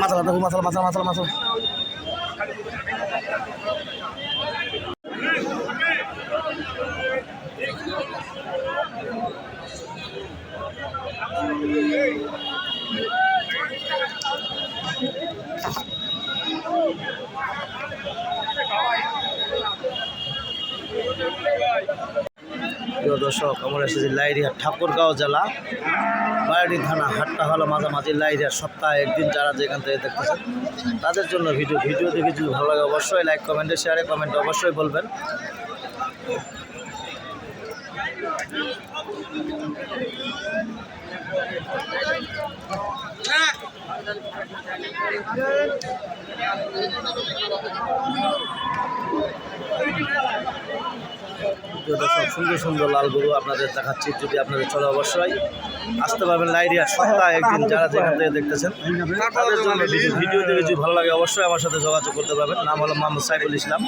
মাথালা দেখো মাথালা মাথালা মাথালা মাথালা প্রিয় দর্শক, আমরা এসেছি লাইরিয়া ঠাকুরগাঁও জেলা। বায়াডি থানা, হাটটা হলো মাঝামাঝি লাইরিয়া সপ্তাহে একদিন যারা যেখান থেকে দেখতেছেন, তাদের জন্য ভিডিও। ভিডিও দেখে যদি ভালো লাগে, অবশ্যই লাইক কমেন্টে শেয়ারে কমেন্টে অবশ্যই বলবেন। দর্শক সুন্দর সুন্দর লাল গরু আপনাদের দেখাচ্ছি যদি আপনাদের চলে অবশ্যই আসতে পারবেন লাইরিয়া সপ্তাহে একদিন যারা যেখান থেকে দেখতেছেন। তাদের জন্য ভিডিও ভিডিও দেখে যদি ভালো লাগে অবশ্যই আমার সাথে যোগাযোগ করতে পারবেন। নাম হলো মোহাম্মদ সাইফুল ইসলাম।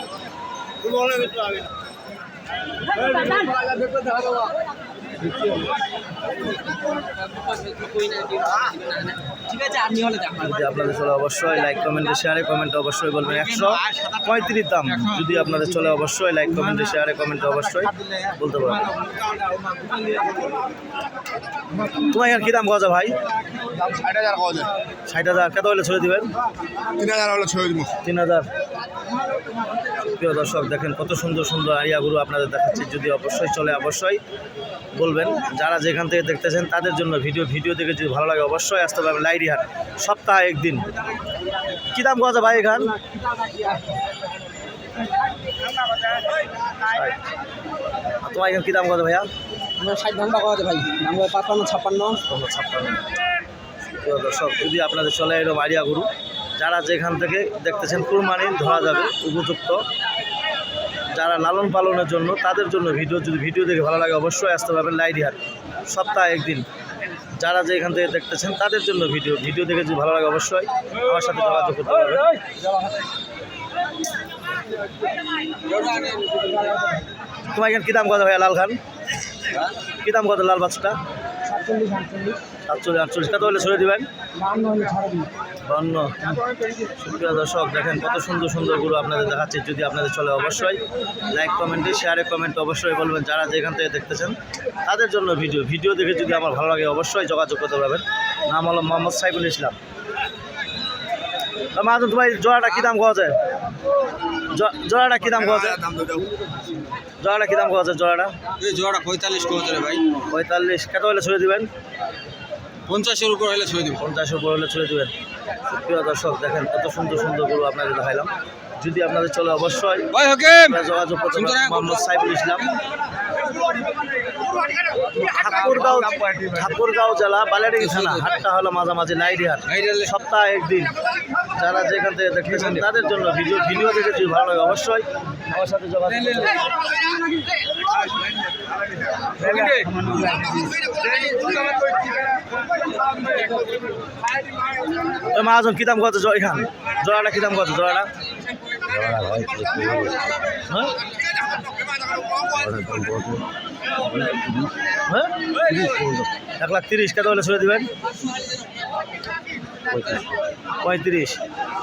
আপনাদের চলে অবশ্যই লাইক কমেন্টে শেয়ারে কমেন্টে অবশ্যই বলবেন একশো পঁয়ত্রিশ দাম। যদি আপনাদের চলে অবশ্যই লাইক কমেন্টে শেয়ারে কমেন্টে অবশ্যই বলতে পারবেন। তোমার কি দাম গজা ভাই? ষাট হাজার পাওয়া যায়। ষাট হাজার। কত হলে ছেড়ে দিবেন? তিন হাজার হলে দিব। তিন হাজার। প্রিয় দর্শক দেখেন কত সুন্দর সুন্দর আরিয়া গরু আপনাদের দেখাচ্ছি। যদি অবশ্যই চলে অবশ্যই বলবেন। যারা যেখান থেকে দেখতেছেন তাদের জন্য ভিডিও ভিডিও দেখে যদি ভালো লাগে অবশ্যই আসতে পারবেন লাইরিহাট। সপ্তাহে একদিন। কী দাম কথা ভাই এখান? তোমার এখানে কী দাম কথা ভাইয়া? আমার ষাট ঘণ্টা করা আছে ভাই দাম পাঁচপান্ন ছাপ্পান্ন। ছাপ্পান্ন। দর্শক, যদি আপনাদের চলে এলো আরিয়া গরু, যারা যেখান থেকে দেখতেছেন কুরবানি ধরা যাবে, উপযুক্ত, যারা লালন পালনের জন্য, তাদের জন্য ভিডিও, যদি ভিডিও দেখে ভালো লাগে, অবশ্যই আসতে পারবেন লাইডিহাট। সপ্তাহে একদিন। যারা যেখান থেকে দেখতেছেন, তাদের জন্য ভিডিও। ভিডিও দেখে যদি ভালো লাগে, অবশ্যই আমার সাথে যোগাযোগ করতে পারবেন। তোমার এখানে কী দাম কথা ভাইয়া, লাল খান? কী দাম কত লাল বাচ্চাটা? সাতচল্লিশ আটচল্লিশ। সাতচল্লিশ আটচল্লিশ। কত হলে ছড়ে দিবেন? বাহান্ন হলে ছাড়া দিই বান্ন। সুপ্রিয় দর্শক দেখেন কত সুন্দর সুন্দরগুলো আপনাদের দেখাচ্ছি। যদি আপনাদের চলে অবশ্যই লাইক কমেন্টে শেয়ারে কমেন্ট অবশ্যই বলবেন। যারা যেখান থেকে দেখতেছেন তাদের জন্য ভিডিও ভিডিও দেখে যদি আমার ভালো লাগে অবশ্যই যোগাযোগ করতে পারবেন। নাম হলো মোহাম্মদ সাইফুল ইসলাম। মাহাজন তোমার জোড়াটা কী দাম পাওয়া যায় জোড়াটা কী দাম কোয়া জোড়াটা কী দাম কোয়া যায় জোড়াটা? এই জোড়াটা পঁয়তাল্লিশ কোয়া ভাই? পঁয়তাল্লিশ কত হলে ছড়ে দিবেন? পঞ্চাশের উপর হলে ছুড়ে দিব। পঞ্চাশের উপর হলে ছুড়ে দেবেন। প্রিয় দর্শক দেখেন কত সুন্দর সুন্দর গরু আপনাকে দেখাইলাম। যদি আপনাদের চলে অবশ্যই ভাই হকিম! আপনারা যোগাযোগ করতে মোহাম্মদ সাইফুল ইসলাম। ঠাকুরগাঁও ঠাকুরগাঁও জেলা বালিয়াডি থানা হাটটা হলো মাঝামাঝি লাইডি হাট সপ্তাহে একদিন। যারা যেখান থেকে দেখতেছেন তাদের জন্য ভিডিও ভিডিও দেখে যদি ভালো লাগে অবশ্যই। আমার সাথে যোগাযোগ মহাজন কি দাম কত? জ- এখান। জোড়াটা কি দাম কত? জোড়াটা? এক লাখ তিরিশ কত হলে ছেড়ে দেবেন। পঁয়ত্রিশ।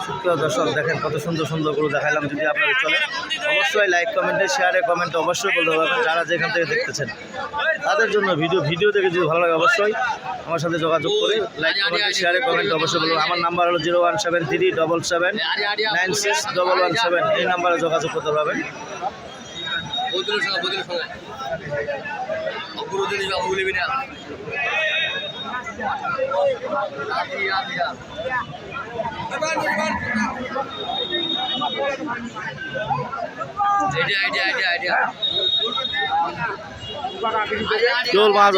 সুপ্রিয় দর্শক, দেখেন কত সুন্দর সুন্দর গরু দেখাইলাম যদি আপনাদের চলে। অবশ্যই লাইক কমেন্টে শেয়ারে কমেন্টে অবশ্যই বলতে পারবেন যারা যেখান থেকে দেখতেছেন। তাদের জন্য ভিডিও ভিডিও দেখে যদি ভালো লাগে অবশ্যই আমার সাথে যোগাযোগ করে লাইক কমেন্টে শেয়ারে কমেন্টে অবশ্যই বলবেন আমার নাম্বার হলো zero one seven three double seven nine six double one seven এই নাম্বারে যোগাযোগ করতে পারবেন। আইডিয়া আইডিয়া আইডিয়া আইডিয়া চল কত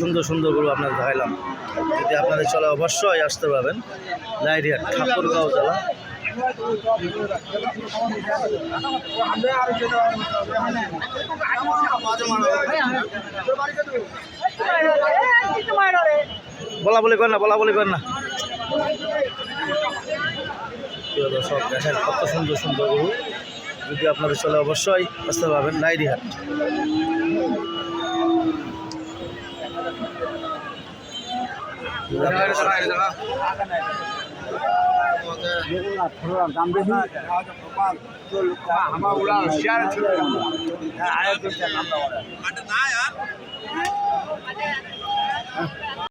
সুন্দর সুন্দর গরু আপনাদের দেখাইলাম। যদি আপনাদের চলে অবশ্যই আসতে পারবেন। লাইরিয়া ঠাকুরগাঁও জেলা। বলা বলি করেন না বলা বলি করেন না। দর্শক দেখেন কত সুন্দর সুন্দর গরু। যদি আপনাদের চলে অবশ্যই আসতে পারবেন লাইরি হাট